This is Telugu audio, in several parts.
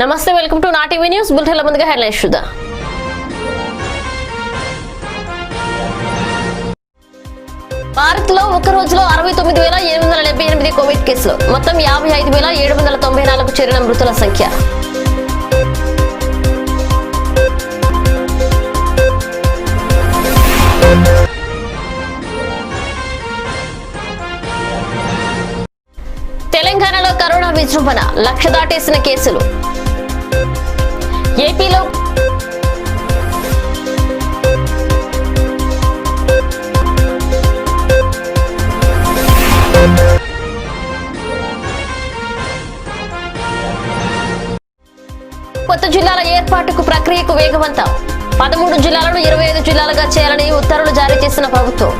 నమస్తే welcome to Naa TV news. బులెటిన్ల ముందుగా హెడ్లైన్స్ చూద్దాం. భారత్లో ఒక రోజులో అరవై తొమ్మిది వేల ఎనిమిది వందల డెబ్బై ఎనిమిది కోవిడ్ కేసులు. మొత్తం యాభై ఐదు వేల ఏడు వందల తొంభై నాలుగు చేరిన మృతుల సంఖ్య. తెలంగాణలో కరోనా విజృంభణ. లక్ష దాటేసిన కేసులు. ఏపీలో కొత్త జిల్లాల ఏర్పాటుకు ప్రక్రియకు వేగవంతం. పదమూడు జిల్లాలను ఇరవై ఐదు జిల్లాలుగా చేయాలని ఉత్తర్వులు జారీ చేసిన ప్రభుత్వం.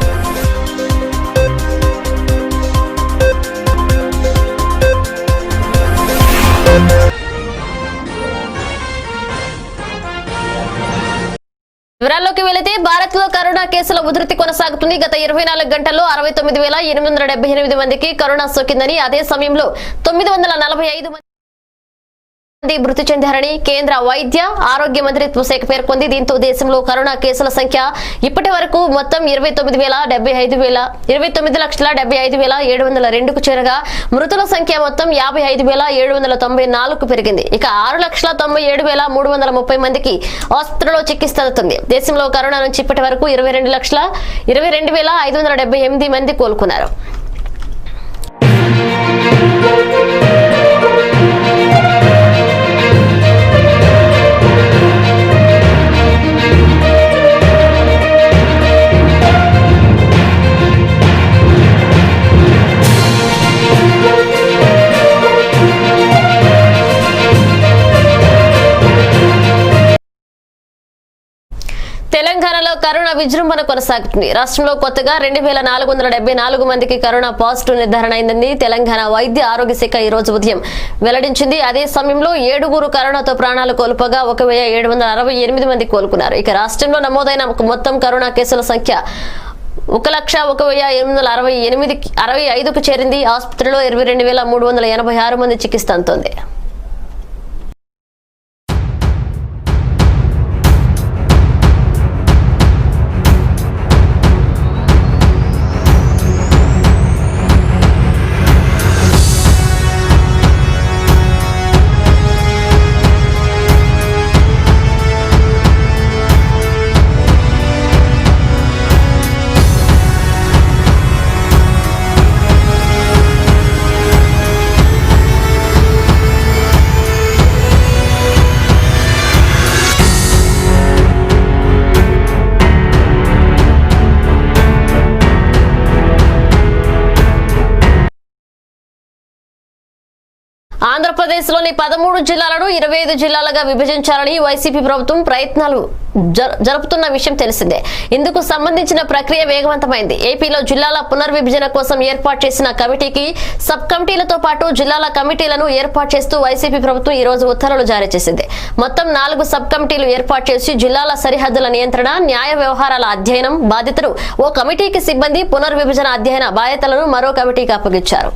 వివరాల్లోకి వెళితే భారత్లో కరోనా కేసుల ఉధృతి కొనసాగుతుంది. గత ఇరవై నాలుగు గంటల్లో అరవై తొమ్మిది వేల ఎనిమిది వందల డెబ్బై ఎనిమిది మందికి కరోనా సోకిందని అదే సమయంలో తొమ్మిది వందల నలభై ఐదు మంది మృతి చెందారని కేంద్ర వైద్య ఆరోగ్య మంత్రిత్వ శాఖ పేర్కొంది. దీంతో దేశంలో కరోనా కేసుల సంఖ్య ఇప్పటి వరకు మొత్తం ఇరవై తొమ్మిది వేల డెబ్బై ఐదు వేల ఇరవై తొమ్మిది లక్షల డెబ్బై ఐదు వేల ఏడు వందల రెండుకు చేరగా మృతుల సంఖ్య మొత్తం యాభై ఐదు వేల ఏడు వందల తొంభై నాలుగుకు పెరిగింది. ఇక ఆరు లక్షల తొంభై ఏడు వేల మూడు వందల ముప్పై మందికి ఆసుపత్రిలో చికిత్స అందుతుంది. దేశంలో కరోనా నుంచి ఇప్పటి వరకు ఇరవై రెండు లక్షల ఇరవై రెండు వేల ఐదు వందల డెబ్బై ఎనిమిది మంది కోలుకున్నారు. తెలంగాణలో కరోనా విజృంభణ కొనసాగుతుంది. రాష్ట్రంలో కొత్తగా రెండు వేల నాలుగు వందల డెబ్బై నాలుగు మందికి కరోనా పాజిటివ్ నిర్ధారణ అయిందని తెలంగాణ వైద్య ఆరోగ్య శాఖ ఈ రోజు ఉదయం వెల్లడించింది. అదే సమయంలో ఏడుగురు కరోనాతో ప్రాణాలు కోల్పోగా ఒక ఏడు వందల అరవై ఎనిమిది మంది కోలుకున్నారు. ఇక రాష్ట్రంలో నమోదైన మొత్తం కరోనా కేసుల సంఖ్య ఒక లక్ష ఒక వెయ్యి ఎనిమిది వందల అరవై ఎనిమిది అరవై ఐదుకు చేరింది. ఆసుపత్రిలో ఇరవై రెండు వేల మూడు వందల ఎనభై ఆరు మంది చికిత్స అందుతోంది. ఆంధ్రప్రదేశ్లోని పదమూడు జిల్లాలను ఇరవై ఐదు జిల్లాలుగా విభజించాలని వైసీపీ ప్రభుత్వం ప్రయత్నాలు జరుపుతున్న విషయం తెలిసిందే. ఇందుకు సంబంధించిన ప్రక్రియ వేగవంతమైంది. ఏపీలో జిల్లాల పునర్విభజన కోసం ఏర్పాటు చేసిన కమిటీకి సబ్ కమిటీలతో పాటు జిల్లాల కమిటీలను ఏర్పాటు చేస్తూ వైసీపీ ప్రభుత్వం ఈ రోజు ఉత్తర్వులు జారీ చేసింది. మొత్తం నాలుగు సబ్ కమిటీలు ఏర్పాటు చేసి జిల్లాల సరిహద్దుల నియంత్రణ న్యాయ వ్యవహారాల అధ్యయనం బాధితులు ఓ కమిటీకి సిబ్బంది పునర్విభజన అధ్యయన బాధ్యతలను మరో కమిటీకి అప్పగించారు.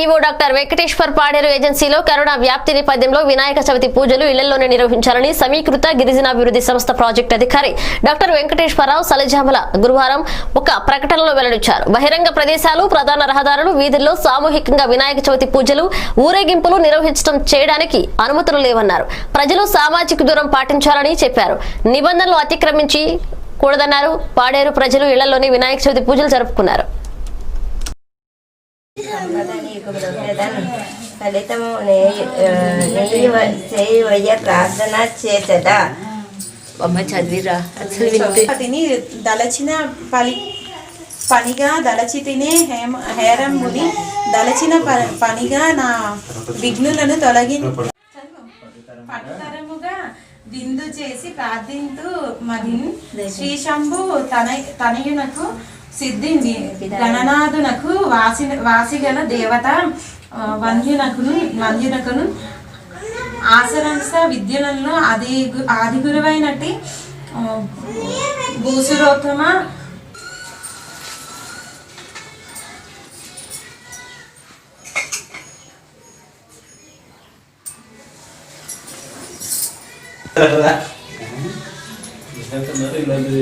పీఓ డాక్టర్ వెంకటేశ్వర్ పాడేరు ఏజెన్సీలో కరోనా వ్యాప్తి నేపథ్యంలో వినాయక చవితి పూజలు ఇళ్ళలోనే నిర్వహించాలని సమీకృత గిరిజనాభివృద్ధి సంస్థ ప్రాజెక్టు అధికారి డాక్టర్ వెంకటేశ్వరరావు సలజామల గురువారం ఒక ప్రకటనలో వెల్లడించారు. బహిరంగ ప్రదేశాలు ప్రధాన రహదారులు వీధుల్లో సామూహికంగా వినాయక చవితి పూజలు ఊరేగింపులు నిర్వహించడం చేయడానికి అనుమతులు లేవన్నారు. ప్రజలు సామాజిక దూరం పాటించాలని చెప్పారు. నిబంధనలు అతిక్రమించి కూడదన్నారు. పాడేరు ప్రజలు ఇళ్ళలోనే వినాయక చవితి పూజలు జరుపుకున్నారు. సంపదనీకులను ఫలితము నెయ్యి చేయవయ్య ప్రార్థన చేతదా అమ్మ చదివిరా అసలు వింటే తిని దలచిన పలి పనిగా దలచి తినే హేమ హేరంబుని దలచిన ప- పనిగా నా విఘ్నులను తొలగి పట్టరముగా విందు చేసి ప్రార్థింతు మదిన్ శ్రీ శంభు తన తనయునకు సిద్ధింది. గణనాథునకు వాసి వాసిగల దేవత వంద్యునకును వంద్యునకును ఆసరంస విద్యలలో ఆది ఆది గురువైనట్టి భూసురోత్తమ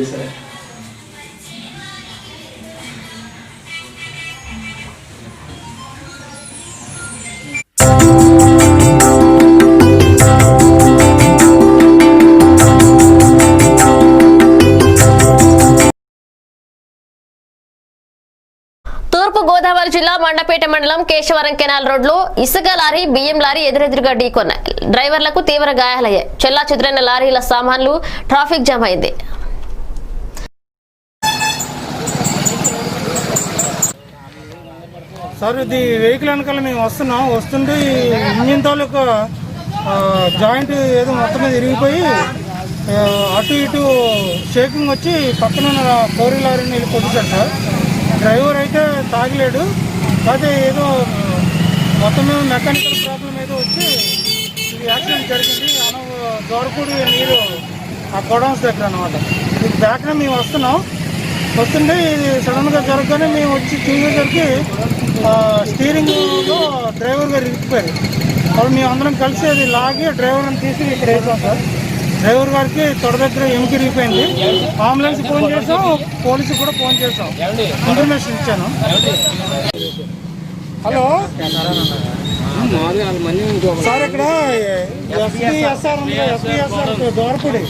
తూర్పు కృష్ణా జిల్లా మండపేట మండలం కేశవరం కెనాల్ రోడ్లో ఇసుక లారీ బియ్యం లారీ ఎదురెదురుగా ఢీకొన్నాయి డ్రైవర్లకు తీవ్ర గాయాలయ్యాయి. చెల్లా చెదురైన లారీల సామాన్లు ట్రాఫిక్ జామ్ అయింది. సార్ ఇది వెహికల్ వెనకాల మేము వస్తున్నాం. వస్తుంటే ఇంజిన్ తాలూకా జాయింట్ ఏదో మొత్తం మీద ఇరిగిపోయి అటు ఇటు షేకింగ్ వచ్చి పక్కన కోరి లారీని వెళ్ళి కొట్టుచారు సార్. డ్రైవర్ అయితే తాగలేడు. కాకపోతే ఏదో మొత్తం మెకానికల్ ప్రాబ్లం ఏదో వచ్చి ఇది యాక్సిడెంట్ జరిగింది. అన దోరకూడి నీరు ఆ గొడౌన్స్ దగ్గర అనమాట ఇది బ్యాక్న మేము వస్తున్నాం. వస్తుంటే ఇది సడన్గా జరగగానే మేము వచ్చి చూసేసరికి స్టీరింగ్లో స్టీరింగ్ డ్రైవర్ గారు ఇరిగిపోయారు. అప్పుడు మేము అందరం కలిసి అది లాగి డ్రైవర్ని తీసి ఇక్కడ వేసాం సార్. డ్రైవర్ గారికి తొడ దగ్గర ఎముకిరిగిపోయింది అంబులెన్స్ ఫోన్ చేసాం. పోలీసు కూడా ఫోన్ చేసాం ఇన్ఫర్మేషన్ ఇచ్చాను. హలో? సార్ ఇక్కడ ఎస్పీఎస్ఆర్ ఎస్పీఎస్ఆర్ దోరపూడి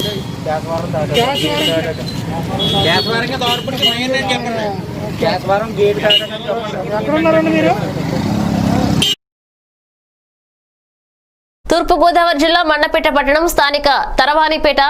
ఎక్కడ ఉన్నారండి మీరు? తూర్పుగోదావరి జిల్లా మండపేట పట్టణం స్థానిక తరవానిపేట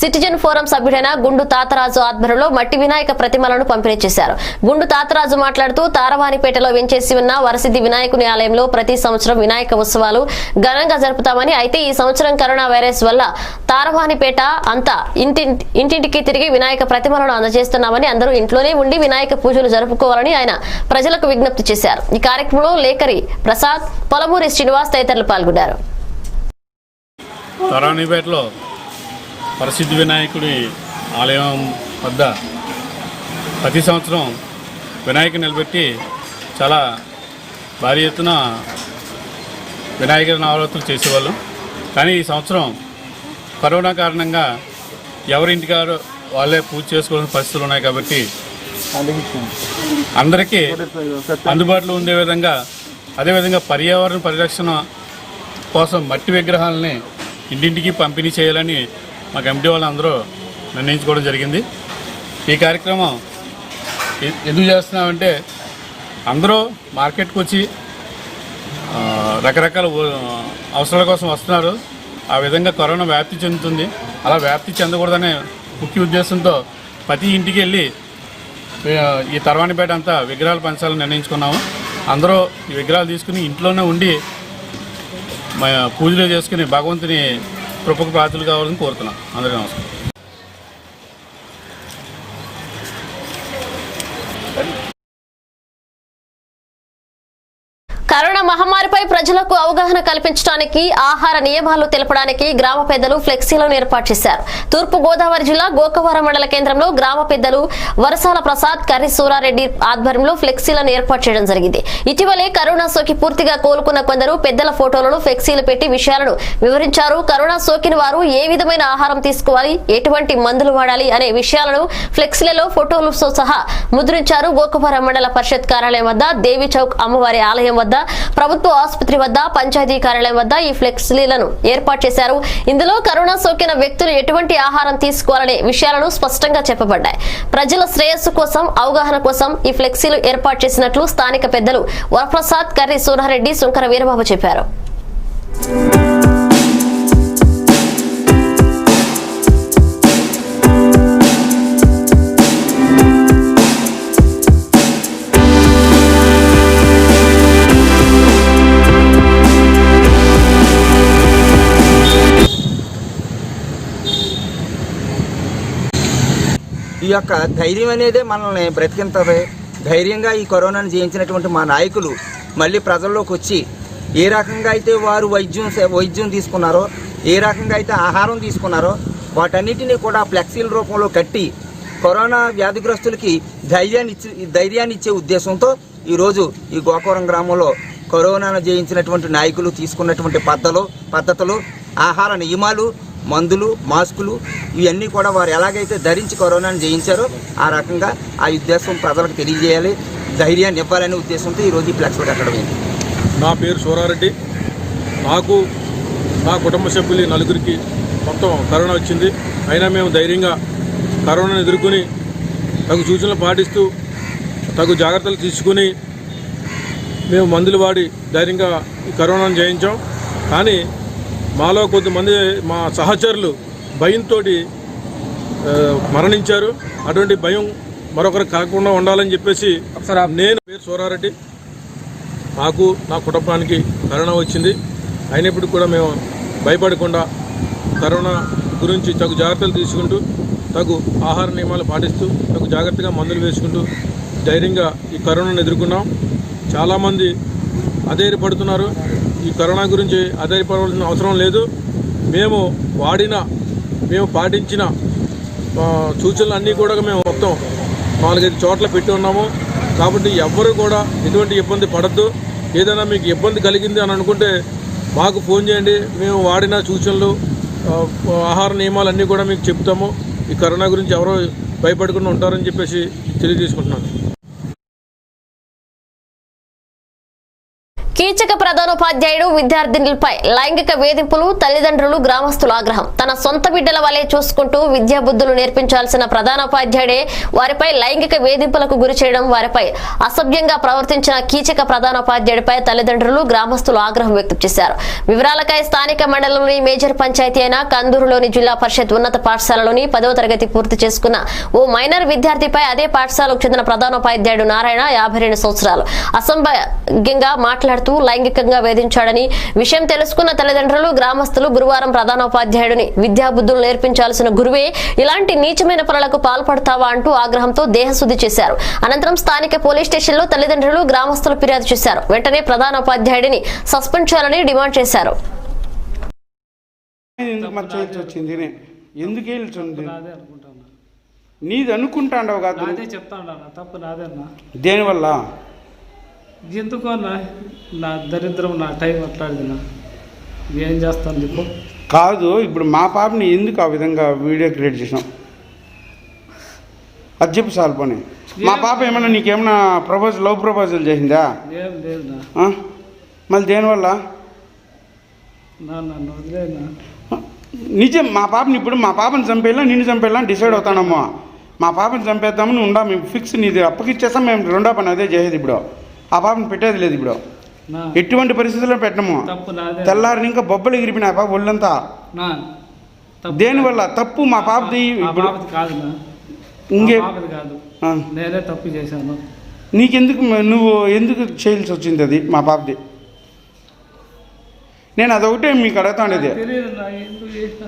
సిటిజన్ ఫోరం సభ్యుడైన గుండు తాతరాజు ఆధ్వర్యంలో మట్టి వినాయక ప్రతిమలను పంపిణీ చేశారు. గుండు తాతరాజు మాట్లాడుతూ తారవానిపేటలో వెంచేసి ఉన్న వరసిద్ధి వినాయకుని ఆలయంలో ప్రతి సంవత్సరం వినాయక ఉత్సవాలు ఘనంగా జరుపుతామని అయితే ఈ సంవత్సరం కరోనా వైరస్ వల్ల తారవానిపేట అంతా ఇంటి ఇంటింటికి తిరిగి వినాయక ప్రతిమలను అందజేస్తున్నామని అందరూ ఇంట్లోనే ఉండి వినాయక పూజలు జరుపుకోవాలని ఆయన ప్రజలకు విజ్ఞప్తి చేశారు. ఈ కార్యక్రమంలో లేఖరి ప్రసాద్ పొలమూరి శ్రీనివాస్ తదితరులు పాల్గొన్నారు. తరానిపేటలో ప్రసిద్ధి వినాయకుడి ఆలయం వద్ద ప్రతి సంవత్సరం వినాయకుని నిలబెట్టి చాలా భారీ ఎత్తున వినాయక నవరాత్రులు చేసేవాళ్ళం. కానీ ఈ సంవత్సరం కరోనా కారణంగా ఎవరింటికారు వాళ్ళే పూజ చేసుకోవాల్సిన పరిస్థితులు ఉన్నాయి కాబట్టి అందరికీ అందుబాటులో ఉండే విధంగా అదేవిధంగా పర్యావరణ పరిరక్షణ కోసం మట్టి విగ్రహాలని ఇంటింటికి పంపిణీ చేయాలని మా కమిటీ వాళ్ళందరూ నిర్ణయించుకోవడం జరిగింది. ఈ కార్యక్రమం ఎందుకు చేస్తున్నామంటే అందరూ మార్కెట్కి వచ్చి రకరకాల అవసరాల కోసం వస్తున్నారు. ఆ విధంగా కరోనా వ్యాప్తి చెందుతుంది. అలా వ్యాప్తి చెందకూడదనే ముఖ్య ఉద్దేశంతో ప్రతి ఇంటికి వెళ్ళి ఈ తర్వాణిపేట అంతా విగ్రహాలు పంచాలని నిర్ణయించుకున్నాము. అందరూ ఈ విగ్రహాలు తీసుకుని ఇంట్లోనే ఉండి పూజలు చేసుకుని భగవంతుని కృపకు ప్రాతులు కావాలని కోరుతున్నాం. అందరికీ నమస్కారం. కరోనా మహమ్మారిపై ప్రజలకు అవగాహన కల్పించడానికి ఆహార నియమాలు తెలపడానికి గ్రామ పెద్దలు ఫ్లెక్సీలను ఏర్పాటు చేశారు. తూర్పు గోదావరి జిల్లా గోకవరం మండల కేంద్రంలో గ్రామ పెద్దలు వరసాల ప్రసాద్ కర్రి సూరారెడ్డి ఆధ్వర్యంలో ఫ్లెక్సీలను ఏర్పాటు చేయడం జరిగింది. ఇటీవలే కరోనా సోకి పూర్తిగా కోలుకున్న కొందరు పెద్దల ఫోటోలను ఫ్లెక్సీలు పెట్టి విషయాలను వివరించారు. కరోనా సోకిన వారు ఏ విధమైన ఆహారం తీసుకోవాలి ఎటువంటి మందులు వాడాలి అనే విషయాలను ఫ్లెక్సీలలో ఫోటోలతో సహా ముద్రించారు గోకవరం మండల పరిషత్ కార్యాలయం వద్ద దేవి చౌక్ అమ్మవారి ఆలయం వద్ద ప్రభుత్వ ఆసుపత్రి వద్ద పంచాయతీ కార్యాలయం వద్ద ఈ ఫ్లెక్సీలను ఏర్పాటు చేశారు. ఇందులో కరోనా సోకిన వ్యక్తులు ఎటువంటి ఆహారం తీసుకోవాలనే విషయాలను స్పష్టంగా చెప్పబడ్డాయి. ప్రజల శ్రేయస్సు కోసం అవగాహన కోసం ఈ ఫ్లెక్సీలు ఏర్పాటు చేసినట్లు స్థానిక పెద్దలు వరప్రసాద్ కర్రి సూరారెడ్డి శంకర వీరబాబు చెప్పారు. యొక్క ధైర్యం అనేదే మనల్ని బ్రతికింతది. ధైర్యంగా ఈ కరోనాను జయించినటువంటి మా నాయకులు మళ్ళీ ప్రజల్లోకి వచ్చి ఏ రకంగా అయితే వారు వైద్యం వైద్యం తీసుకున్నారో ఏ రకంగా అయితే ఆహారం తీసుకున్నారో వాటన్నిటినీ కూడా ఫ్లెక్సీల రూపంలో కట్టి కరోనా వ్యాధిగ్రస్తులకి ధైర్యాన్ని ఇచ్చి ధైర్యాన్ని ఇచ్చే ఉద్దేశంతో ఈరోజు ఈ గోకవరం గ్రామంలో కరోనాను జయించినటువంటి నాయకులు తీసుకున్నటువంటి పద్ధతులు పద్ధతులు ఆహార నియమాలు మందులు మాస్కులు ఇవన్నీ కూడా వారు ఎలాగైతే ధరించి కరోనాను జయించారో ఆ రకంగా ఆ ఉద్దేశం ప్రజలకు తెలియజేయాలి. ధైర్యాన్ని ఇవ్వాలనే ఉద్దేశంతో ఈరోజు ఈ ఫ్లెక్స్ కట్టడం అయింది. నా పేరు సూరారెడ్డి. నాకు నా కుటుంబ సభ్యులు నలుగురికి మొత్తం కరోనా వచ్చింది. అయినా మేము ధైర్యంగా కరోనాను ఎదుర్కొని తగు సూచనలు పాటిస్తూ తగు జాగ్రత్తలు తీసుకుని మేము మందులు వాడి ధైర్యంగా ఈ కరోనాను జయించాం. కానీ మాలో కొంతమంది మా సహచరులు భయంతో మరణించారు. అటువంటి భయం మరొకరికి కాకుండా ఉండాలని చెప్పేసి నేను పేరు సూరారెడ్డి. నాకు నా కుటుంబానికి కరోనా వచ్చింది. అయినప్పటికీ కూడా మేము భయపడకుండా కరోనా గురించి తగు జాగ్రత్తలు తీసుకుంటూ తగు ఆహార నియమాలు పాటిస్తూ తగు జాగ్రత్తగా మందులు వేసుకుంటూ ధైర్యంగా ఈ కరోనాను ఎదుర్కొన్నాం. చాలామంది అధైర్యపడుతున్నారు. ఈ కరోనా గురించి ఆధారపడవలసిన అవసరం లేదు. మేము వాడిన మేము పాటించిన సూచనలు అన్నీ కూడా మేము మొత్తం నాలుగైదు చోట్ల పెట్టి ఉన్నాము. కాబట్టి ఎవ్వరు కూడా ఎటువంటి ఇబ్బంది పడద్దు. ఏదైనా మీకు ఇబ్బంది కలిగింది అని అనుకుంటే మాకు ఫోన్ చేయండి. మేము వాడిన సూచనలు ఆహార నియమాలు అన్నీ కూడా మీకు చెప్తాము. ఈ కరోనా గురించి ఎవరో భయపడకుండా ఉంటారని చెప్పేసి తెలియజేసుకుంటున్నాను. కీచక ప్రధానోపాధ్యాయుడు విద్యార్థినులపై లైంగిక వేధింపులు తల్లిదండ్రులు గ్రామస్తుల ఆగ్రహం. తన సొంత బిడ్డల వలె చూసుకుంటూ విద్యాబుద్ధులు నేర్పించాల్సిన ప్రధానోపాధ్యాయుడే వారిపై లైంగిక వేధింపులకు గురి చేయడం వారిపై అసభ్యంగా ప్రవర్తించిన కీచక ప్రధానోపాధ్యాయుడిపై తల్లిదండ్రులు గ్రామస్తులు ఆగ్రహం వ్యక్తం చేశారు. వివరాలకై స్థానిక మండలంలోని మేజర్ పంచాయతీ అయిన కందూరులోని జిల్లా పరిషత్ ఉన్నత పాఠశాలలోని పదవ తరగతి పూర్తి చేసుకున్న ఓ మైనర్ విద్యార్థిపై అదే పాఠశాలకు చెందిన ప్రధానోపాధ్యాయుడు నారాయణ యాభై సంవత్సరాలు అసంభ్యంగా మాట్లాడుతూ లైంగికంగా వేధించాడని విషయం తెలుసుకున్న తల్లిదండ్రులు గ్రామస్తులు గురువారం ప్రధానోపాధ్యాయుడిని విద్యాబుద్ధులు నేర్పించాల్సిన గురువే ఇలాంటి నీచమైన పనులకు పాల్పడతావా అంటూ ఆగ్రహంతో దేహశుద్ధి చేశారు. అనంతరం స్థానిక పోలీస్ స్టేషన్లో తల్లిదండ్రులు గ్రామస్తులు ఫిర్యాదు చేశారు. వెంటనే ప్రధానోపాధ్యాయుడిని సస్పెండ్ చేయాలని డిమాండ్ చేశారు. ఎందుకు నీది అనుకుంటాండవు కాదు చెప్తాను అన్న తప్పు నాదన్నా దేనివల్ల? ఎందుకో నా నా దరిద్రం నా టైం అట్లాడిది నా. ఏం చేస్తాను చెప్పు. కాదు ఇప్పుడు మా పాపని ఎందుకు ఆ విధంగా వీడియో క్రియేట్ చేసాం అది చెప్పు చాలు పోనీ. మా పాప ఏమన్నా నీకేమన్నా ప్రపోజల్ లవ్ ప్రపోజల్ చేసిందా? ఏం లేదు నా. ఆ? మళ్ళీ దేనివల్ల? నా నన్ను వదిలేనా నిజం మా పాపని ఇప్పుడు మా పాపని చంపేలా నిన్ను చంపేలా డిసైడ్ అవుతానమ్మా. మా పాపని చంపేద్దామని ఉండా మేము ఫిక్స్ నీది అప్పగిచ్చేస్తాం మేము రెండో పని అదే చేసేది ఇప్పుడు. ఆ పాపని పెట్టేది లేదు ఇప్పుడు. ఎటువంటి పరిస్థితుల్లో పెట్టము తెల్లారిని ఇంకా బొబ్బలు ఎగిరిపోయిన ఆ పాప ఒళ్ళంతా. దేనివల్ల తప్పు మా పాపది ఇప్పుడు ఇంకే. నేనే తప్పు చేశాను. నీకెందుకు నువ్వు ఎందుకు చేయాల్సి వచ్చింది అది మా పాపది? నేను అదొకటే మీకు ఎందుకు చేసా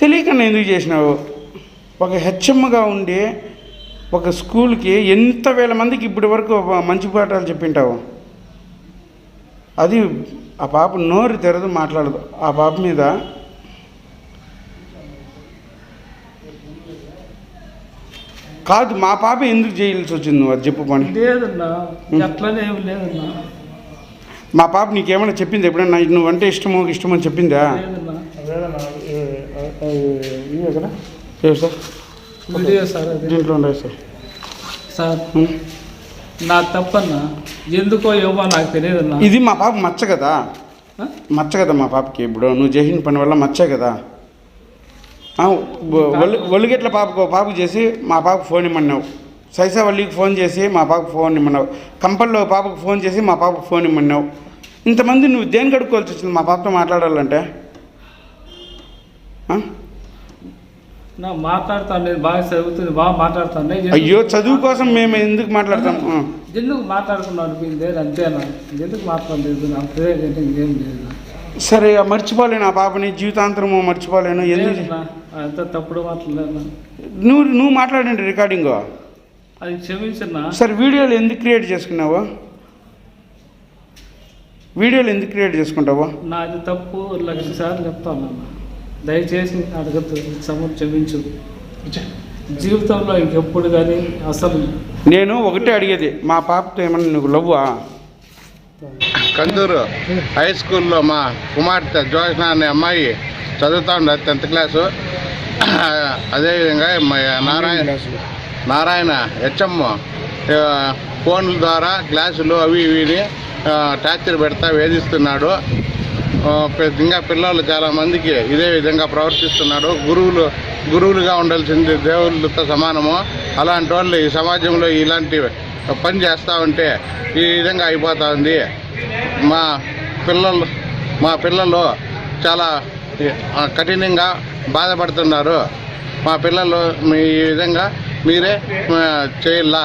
తెలియకుండా ఎందుకు చేసినావు? ఒక హెచ్ఎమ్గా ఉండి ఒక స్కూల్కి ఎంత వేల మందికి ఇప్పటి వరకు మంచి పాఠాలు చెప్పింటావు అది ఆ పాప నోరు తెరదు మాట్లాడదు ఆ పాప మీద కాదు మా పాప ఎందుకు చేయాల్సి వచ్చింది నువ్వు అది చెప్పు పని లేదన్నా అట్లనే ఏం లేదన్నా మా పాప నీకేమైనా చెప్పింది ఎప్పుడన్నా నువ్వంటే ఇష్టమో ఇష్టమో అని చెప్పిందా సార్ వీడియో సార్ అది. దీంట్లో ఉన్నాయి సార్. సార్. నా తప్పన్నా. ఎందుకో ఏమో నాకు తెలియదన్నా ఇది మా పాప మచ్చ కదా. ఆ? మచ్చ కదా మా పాపకి. ఇప్పుడు నువ్వు చేసిన పని వల్ల మచ్చే కదా. ఆ, ఒ- ఒళ్ళు ఒళ్ళుగెట్ల పాపకు పాపకు చేసి మా పాపకు ఫోన్ ఇమ్మన్నావు. సైసా వల్లికి ఫోన్ చేసి మా పాపకు ఫోన్ ఇమ్మన్నావు. కంపల్లో పాపకు ఫోన్ చేసి మా పాపకు ఫోన్ ఇమ్మన్నావు. ఇంతమంది నువ్వు దేని కడుక్కోవాల్సి వచ్చింది మా పాపతో మాట్లాడాలంటే? ఆ? నా మాట్లాడతాను నేను బాగా చదువుతుంది బాగా మాట్లాడతాను. అయ్యో చదువు కోసం మేము ఎందుకు మాట్లాడతాం. ఎందుకు మాట్లాడుకున్నాను అనిపింది అంతేనా ఎందుకు మాట్లాడలేదు? నా అంటే ఇంకేం లేదు. సరే మర్చిపోలేను ఆ పాపని జీవితాంతరము మర్చిపోలేను. ఎందుకు? అంత తప్పుడు మాట్లాడలేనా నువ్వు నువ్వు మాట్లాడండి రికార్డింగ్. అది క్షమించన్నా. సరే వీడియోలు ఎందుకు క్రియేట్ చేసుకున్నావు? వీడియోలు ఎందుకు క్రియేట్ చేసుకుంటావు? నాది తప్పు లక్ష సార్లు చెప్తాను అన్న. దయచేసి అడగద్దు సమయం క్షమించు. జీవితంలో ఇంకెప్పుడు కానీ అసలు నేను ఒకటే అడిగేది మా పాపతో ఏమన్నా నువ్వు లవ్వా? కందూరు హై స్కూల్లో మా కుమార్తె జోష్న అనే అమ్మాయి చదువుతా ఉండదు టెన్త్ క్లాసు అదేవిధంగా మా నారాయణ నారాయణ హెచ్ఎం ఫోన్ల ద్వారా క్లాసులు అవి ఇవిని ఆ, టార్చర్ పెడతా వేధిస్తున్నాడు. ఇంకా పిల్లలు చాలా మందికి ఇదే విధంగా ప్రవర్తిస్తున్నాడు. గురువులు గురువులుగా ఉండాల్సింది దేవుళ్ళతో సమానము. అలాంటి వాళ్ళు ఈ సమాజంలో ఇలాంటి పని చేస్తూ ఉంటే ఈ విధంగా అయిపోతా ఉంది. మా పిల్లలు మా పిల్లలు చాలా కఠినంగా బాధపడుతున్నారు. మా పిల్లలు మీ ఈ విధంగా మీరే చేయాలా?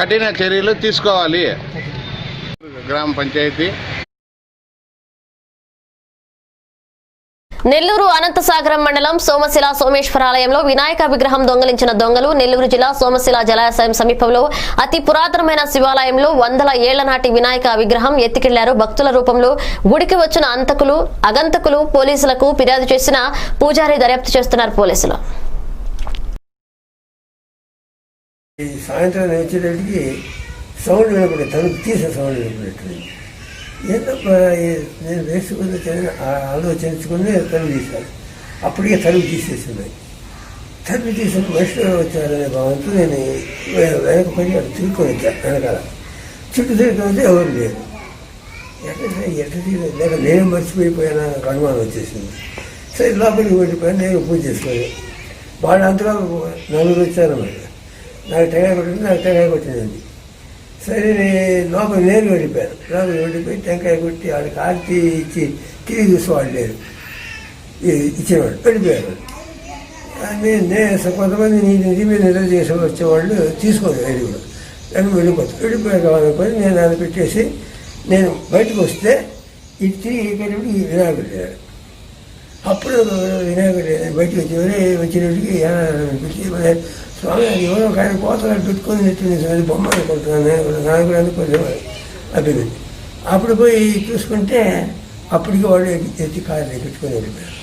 కఠిన చర్యలు తీసుకోవాలి. గ్రామ పంచాయతీ నెల్లూరు అనంతసాగరం మండలం సోమశిల సోమేశ్వరాలయంలో వినాయక విగ్రహం దొంగలించిన దొంగలు నెల్లూరు జిల్లా సోమశిల జలాశయం సమీపంలో అతి పురాతనమైన శివాలయంలో వందల ఏళ్ళ నాటి వినాయక విగ్రహం ఎత్తికెళ్ళారు భక్తుల రూపంలో గుడికి వచ్చిన అంతకులు అగంతకులు పోలీసులకు ఫిర్యాదు చేసిన పూజారి దర్యాప్తు చేస్తున్నారు పోలీసులు. సాయంత్రం వచ్చేటప్పటికి సౌండ్ వినపడే సౌండ్ నేను నేను వేసుకుని ఆలోచించుకుని తలుపు తీశాను అప్పటికే తలుపు తీసేసింది. తలుపు తీసిన వయసులో వచ్చారనే భావంతో నేను వెనక పని అటు తిరుక్కొని వచ్చాను వెనకాల. చుట్టూ తిరుగుతూ ఎవరు లేరు. ఎట్లా ఎట్లా లేక నేను మర్చిపోయిపోయాను నాకు అనుమానం వచ్చేసింది. సరే లోపలికి వెళ్ళిపోయాను నేను పూజ చేసుకొని. వాళ్ళ అంతలో నలుగురు వచ్చారు మరి. నాకు టెంకాయ కొట్టింది నాకు టెంకాయ కొట్టిందండి సరే లోపల నేను వెళ్ళిపోయాను లోపల వెళ్ళిపోయి టెంకాయ కొట్టి వాళ్ళకి ఆర్తి ఇచ్చి తిరిగి చూసేవాడు లేరు. ఇచ్చేవాడు ఇచ్చేవాళ్ళు. నేను నేను కొంతమంది నీ నిధి మీద నిద్ర చేసే వచ్చేవాళ్ళు తీసుకోదు వెళ్ళి కూడా నేను వెళ్ళిపోతాను వెళ్ళిపోయాక వాళ్ళకి నేను అది పెట్టేసి నేను బయటకు వస్తే ఇటు తిరిగి వెళ్ళేటప్పుడు వినాయకుడు లేడు. అప్పుడు వినాయకుడు బయటికి వచ్చి "ఒరే, వచ్చినప్పటికి స్వామి ఎవరో ఒక ఆయన కోతలు పెట్టుకొని నెట్టింది అది బొమ్మ అనుకుంటున్నాను నాయకుడు కూడా కొంచెం అభివృద్ధి అప్పుడు పోయి చూసుకుంటే అప్పటికి వాళ్ళు ఎత్తి- ఎత్తి కారు పెట్టుకొని వెళ్ళిపోయారు.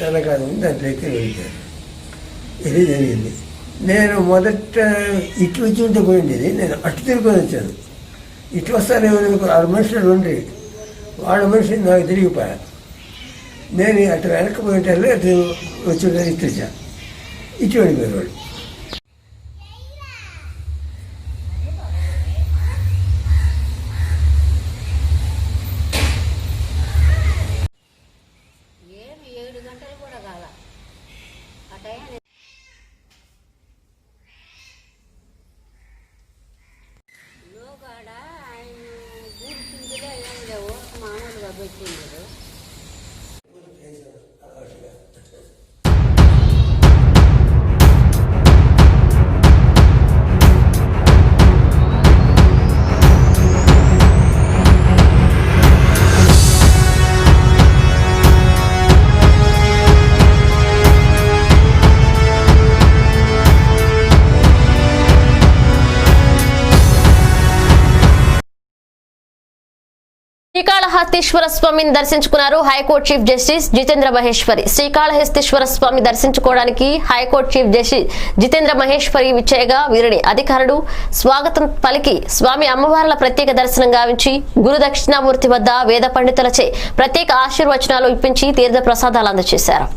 తన కాదు ఉంది దాంట్లో ఎక్కి వెళ్ళిపోయారు. ఇది జరిగింది నేను మొదట ఇటు వచ్చి ఉంటే పోయింది ఇది. నేను అటు తిరుగుకొని వచ్చాను. ఇటు వస్తానేమో ఆరు మనుషులు ఉండి. వాళ్ళ మనిషి నాకు తిరిగిపోయాను నేను అటు వెనక్కి పోయింటే అటు వచ్చి. ఇచ్చి వెళ్ళిపోయేవాడు ఆయన గుర్తుందిగా ఏం లేవు మామూలుగా పెట్టిండరు. శ్రీకాళహస్తీశ్వర స్వామిని దర్శించుకున్నారు high court chief justice Jitendra Maheshwari. Srikalahasteeswara స్వామి దర్శించుకోవడానికి high court chief justice Jitendra Maheshwari విచ్చేయగా వీరిని అధికారులు స్వాగతం పలికి స్వామి అమ్మవార్ల ప్రత్యేక దర్శనం గావించి గురు దక్షిణామూర్తి వద్ద వేద పండితులచే ప్రత్యేక ఆశీర్వచనాలు ఇప్పించి తీర్థ ప్రసాదాలు అందజేశారు.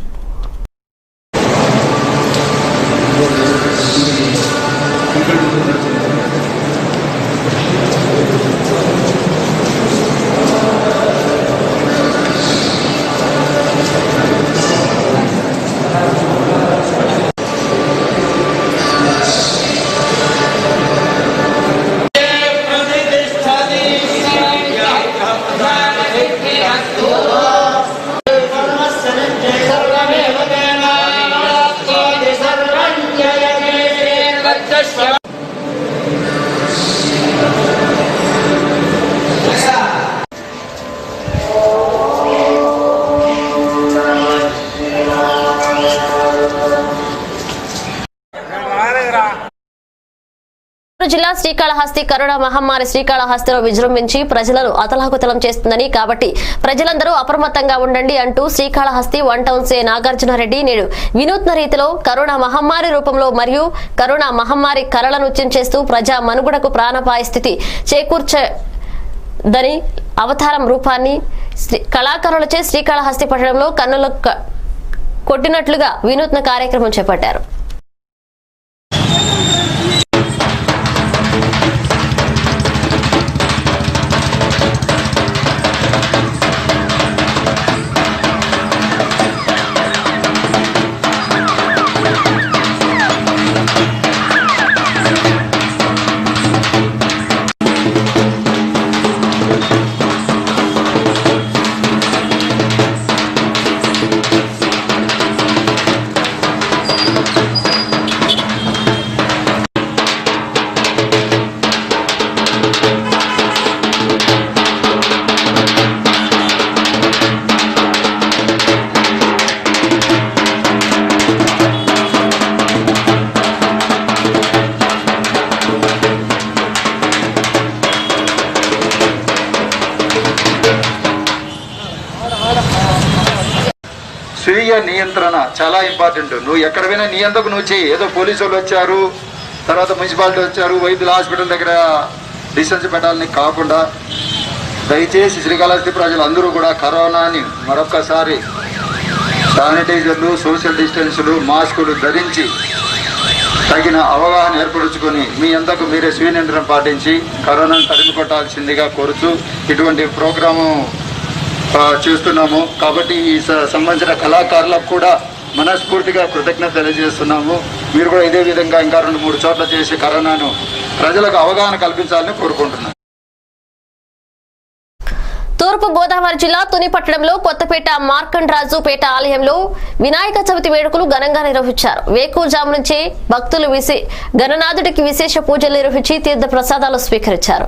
శ్రీకాళహస్తి కరోనా మహమ్మారి శ్రీకాళహస్తిలో విజృంభించి ప్రజలను అతలాకుతలం చేస్తుందని కాబట్టి ప్రజలందరూ అప్రమత్తంగా ఉండండి అంటూ శ్రీకాళహస్తి వన్ టౌన్ సే నాగార్జునరెడ్డి నేడు వినూత్న రీతిలో కరోనా మహమ్మారి రూపంలో మరియు కరోనా మహమ్మారి కరలను నృత్యం చేస్తూ ప్రజా మనుగడకు ప్రాణపాయ స్థితి చేకూర్చదని అవతారం రూపాన్ని శ్రీ- కళాకారులచే శ్రీకాళహస్తి పట్టణంలో కన్నులు కొట్టినట్లుగా వినూత్న కార్యక్రమం చేపట్టారు. చాలా ఇంపార్టెంట్ నువ్వు ఎక్కడ పోయినా నీ ఎందుకు నువ్వు చేయి ఏదో పోలీసు వాళ్ళు వచ్చారు తర్వాత మున్సిపాలిటీ వచ్చారు వైద్యుల హాస్పిటల్ దగ్గర డిస్టెన్స్ పెట్టాలని కాకుండా దయచేసి శ్రీకాళహస్తి ప్రజలందరూ కూడా కరోనాని మరొక్కసారి శానిటైజర్లు సోషల్ డిస్టెన్సులు మాస్కులు ధరించి తగిన అవగాహన ఏర్పరచుకొని మీ అందకు మీరే స్వీయ నియంత్రణ పాటించి కరోనాను తరిమి కొట్టాల్సిందిగా కోరుతూ ఇటువంటి ప్రోగ్రాము చూస్తున్నాము. కాబట్టి ఈ స- సంబంధించిన కళాకారులకు కూడా మనస్ఫూర్తిగా కృతజ్ఞత తెలియజేస్తున్నాము. మీరు కూడా ఇదే విధంగా ఇంకా రెండు మూడు చోట్ల చేసి కరోనాను ప్రజలకు అవగాహన కల్పించాలని కోరుకుంటున్నాను. తూర్పు గోదావరి జిల్లా తునిపట్టణంలో కొత్తపేట మార్కండ్ పేట ఆలయంలో వినాయక చవితి వేడుకలు ఘనంగా నిర్వహించారు. వేకూజాము నుంచే భక్తులు విశే గణనాథుడికి విశేష పూజలు నిర్వహించి తీర్థ ప్రసాదాలు స్వీకరించారు.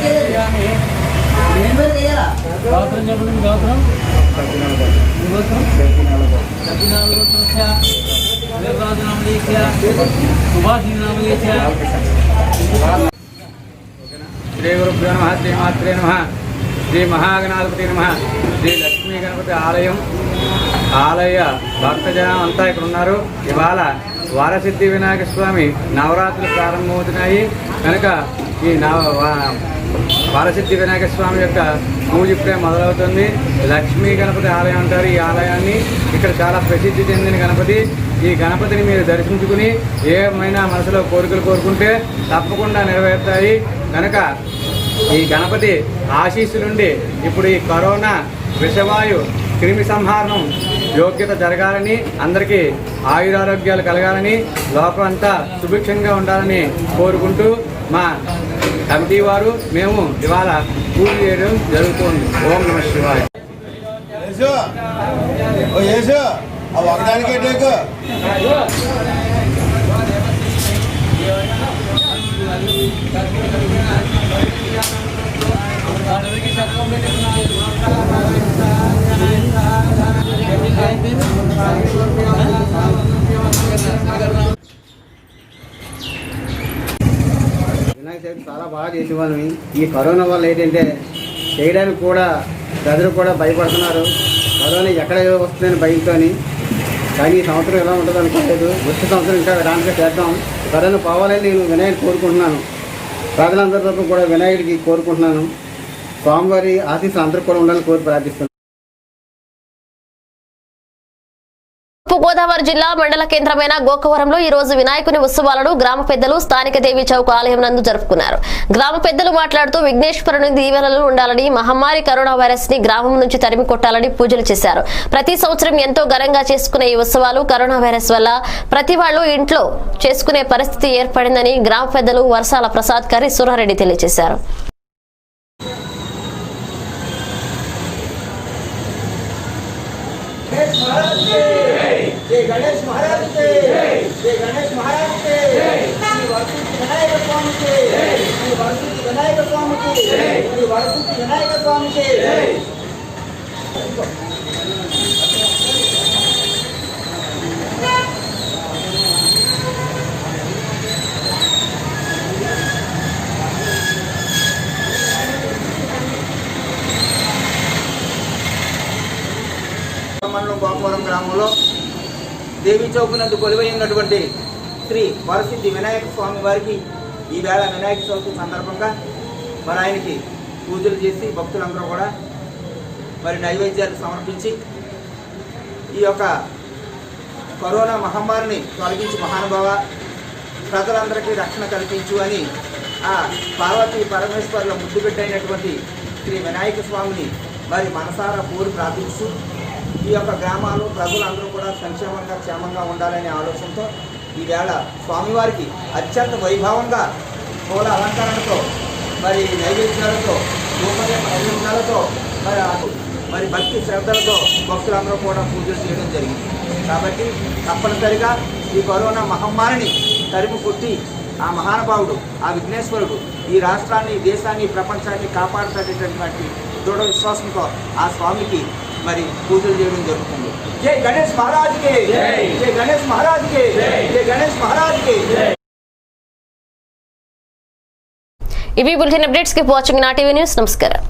శ్రీ గురుభ్యో నమ శ్రీ మాత్రే నమ శ్రీ మహాగణాధిపతి నమ శ్రీ లక్ష్మీ గణపతి ఆలయం. ఆలయ భక్తజనం అంతా ఇక్కడ ఉన్నారు. ఇవాళ వారసిద్ధి వినాయక స్వామి నవరాత్రులు ప్రారంభమవుతున్నాయి. కనుక ఈ నవ వా- వినాయక స్వామి యొక్క పూజ ఇప్పుడే మొదలవుతుంది. లక్ష్మీ గణపతి ఆలయం అంటారు. ఈ ఆలయాన్ని ఇక్కడ చాలా ప్రసిద్ధి చెందిన గణపతి. ఈ గణపతిని మీరు దర్శించుకుని ఏమైనా మనసులో కోరికలు కోరుకుంటే తప్పకుండా నెరవేరుతాయి. కనుక ఈ గణపతి ఆశీస్సులుండి ఇప్పుడు ఈ కరోనా విషవాయు క్రిమి సంహారణం యోగ్యత జరగాలని అందరికీ ఆయురారోగ్యాలు కలగాలని లోకం అంతా సుభిక్షంగా ఉండాలని కోరుకుంటూ మా కమిటీ వారు మేము ఇవాళ పూజ చేయడం జరుగుతుంది. ఓం నమ శివాయ. వినాయక చవితి చాలా బాగా చేసేవాళ్ళం. ఈ కరోనా వల్ల ఏంటంటే చేయడానికి కూడా ప్రజలు కూడా భయపడుతున్నారు. కరోనా ఎక్కడ వస్తుందని భయంతో కానీ ఈ సంవత్సరం ఎలా ఉంటుందో అనుకోలేదు. వచ్చే సంవత్సరం ఇంకా దాంట్లో చేద్దాం. కరోనా పోవాలని నేను వినాయకుడు కోరుకుంటున్నాను. ప్రజలందరి తరఫున కూడా వినాయకుడికి కోరుకుంటున్నాను. స్వామివారి ఆశీస్సులు అందరూ కూడా ఉండాలని కోరి ప్రార్థిస్తున్నాను. తూర్పు జిల్లా మండల కేంద్రమైన గోకవరంలో ఈ రోజు వినాయకుని ఉత్సవాలను గ్రామ పెద్దలు స్థానిక దేవి చౌక్ ఆలయం నందు జరుపుకున్నారు. గ్రామ పెద్దలు మాట్లాడుతూ విఘ్నేశ్వరుని దీవెనలు ఉండాలని మహమ్మారి కరోనా వైరస్ని గ్రామం నుంచి తరిమి కొట్టాలని పూజలు చేశారు. ప్రతి సంవత్సరం ఎంతో ఘనంగా చేసుకునే ఈ ఉత్సవాలు కరోనా వైరస్ వల్ల ప్రతి వాళ్ళు ఇంట్లో చేసుకునే పరిస్థితి ఏర్పడిందని గ్రామ పెద్దలు వర్షాల ప్రసాద్ కరి సురారెడ్డి తెలియజేశారు. మండలం గోపవరం గ్రామంలో దేవి చౌక్ నందు కొలువై ఉన్నటువంటి శ్రీ వరసిద్ధి వినాయక స్వామి వారికి ఈవేళ వినాయక చవితి సందర్భంగా మరి ఆయనకి పూజలు చేసి భక్తులందరూ కూడా మరి నైవేద్యాలు సమర్పించి ఈ యొక్క కరోనా మహమ్మారిని తొలగించి మహానుభావ ప్రజలందరికీ రక్షణ కల్పించు అని ఆ పార్వతీ పరమేశ్వరుల ముద్దు పెట్టైనటువంటి శ్రీ వినాయక స్వామిని మరి మనసారా కోరి ప్రార్థిస్తూ ఈ యొక్క గ్రామాలు ప్రజలందరూ కూడా సంక్షేమంగా క్షేమంగా ఉండాలనే ఆలోచనతో ఈవేళ స్వామివారికి అత్యంత వైభవంగా పూల అలంకరణతో మరి నైవేద్యాలతో రూపదేవ నైవేద్యాలతో మరి మరి భక్తి శ్రద్ధలతో భక్తులందరూ కూడా పూజలు చేయడం జరిగింది. కాబట్టి తప్పనిసరిగా ఈ కరోనా మహమ్మారిని తరిమి కొట్టి ఆ మహానుభావుడు ఆ విఘ్నేశ్వరుడు ఈ రాష్ట్రాన్ని దేశాన్ని ప్రపంచాన్ని కాపాడతాడేటటువంటి దృఢ విశ్వాసంతో ఆ స్వామికి మరి పూజలు చేయడం జరుగుతుంది జై గణేష్ మహారాజ్కి జై గణేష్ మహారాజ్కి జై గణేష్ మహారాజ్కి ఇవి బులెటిన్ అప్డేట్స్ కి వాచింగ్ నా టీవీ న్యూస్ నమస్కారం